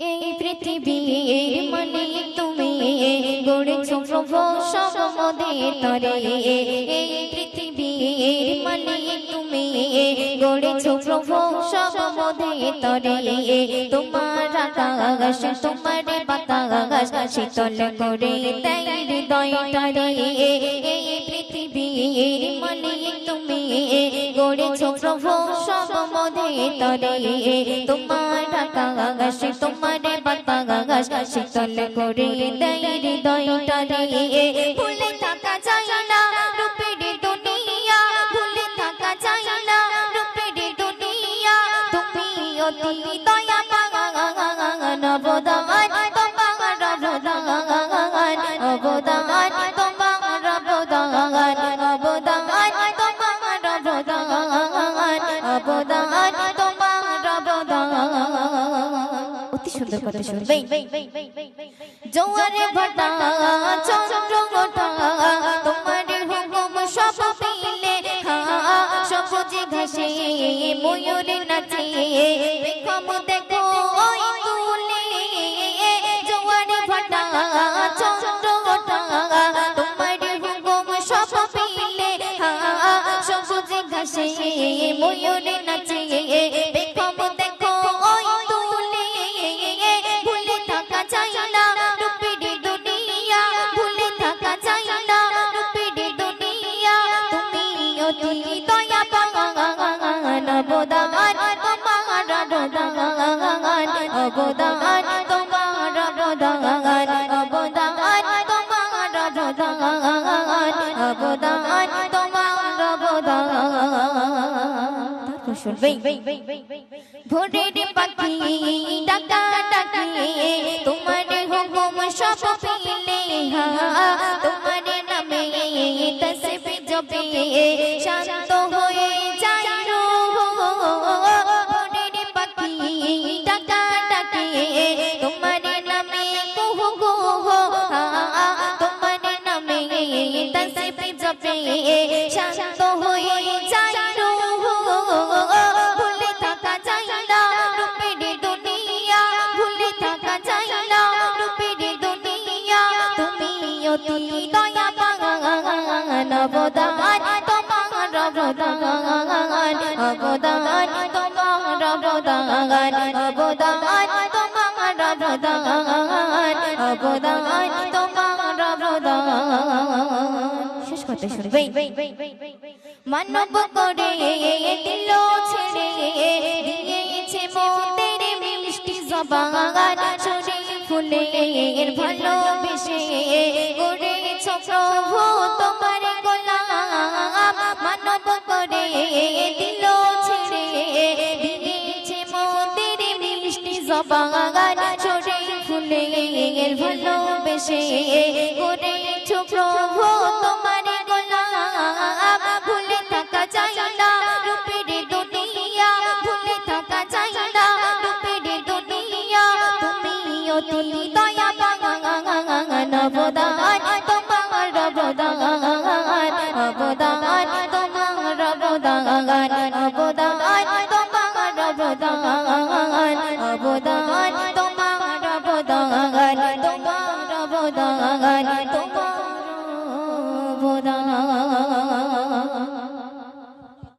এই পৃথিবীর মানে তুমি গড়েছ প্রভু সব মদের তরে। এই পৃথিবীর মানে তুমি গড়েছ প্রভু সব মদের তরে। তোমার আকাশ, তোমার বাতাস শীতল করে দেয় হৃদয়টারে এই পৃথিবীর মানে তুমি গড়েছ প্রভু সব তরে। তোমার আকাশ তোমার বাতাস শীতল করে দেয় হৃদয়টারে। ভুলে থাকা যায় না। সুন্দর কথা শুনবে জোয়ারে ভাটা চন্দ্র গোটা তোমার হুকুম সব পিলে সবুজে ঘাসে ময়ূরে নাচে বেকম দেখো ওই তুলে জোয়ারে ভাটা চন্দ্র গোটা তোমার হুকুম সব পিলে সবুজে ঘাসে ময়ূরে নাচে অবদান অবদান তোমার অবদান অবদান তোমার অবদান অবদান তোমার অবদান শুনবে ভোরের পাখি ডাকা ডাকি তোমার হুকুম সব পেলে তোমার নামে তসবি জপে তসবি শান্ত হয়ে যায় ভুলে থাকা যায় না রূপের দুনিয়া, ভুলে থাকা যায় না রূপের দুনিয়া। তুমি অতি দয়া অবদান তোমার অবদান অবদান তোমার অবদান অবদান তোমার অবদান অবদান তোমার শুনবে মানব করে দিল ছেড়ে দিয়েছে মোদের মিষ্টি জবান শরীর ফুলের ভালোবেসে করেছ প্রভু তোমার গোলাম মানব করে দিল ছেড়ে দিয়েছে মোদের মিষ্টি জবান শরীর ফুলের ভালোবেসে চাই না রূপের দুনিয়া, ভুলে থাকা চাই না রূপের দুনিয়া, তুমি অতি দয়া অবদান তোমার অবদান অবদান তোমার অবদান অবদান তোমার অবদান অবদান তোমার অবদান তোমার অবদান, তোমার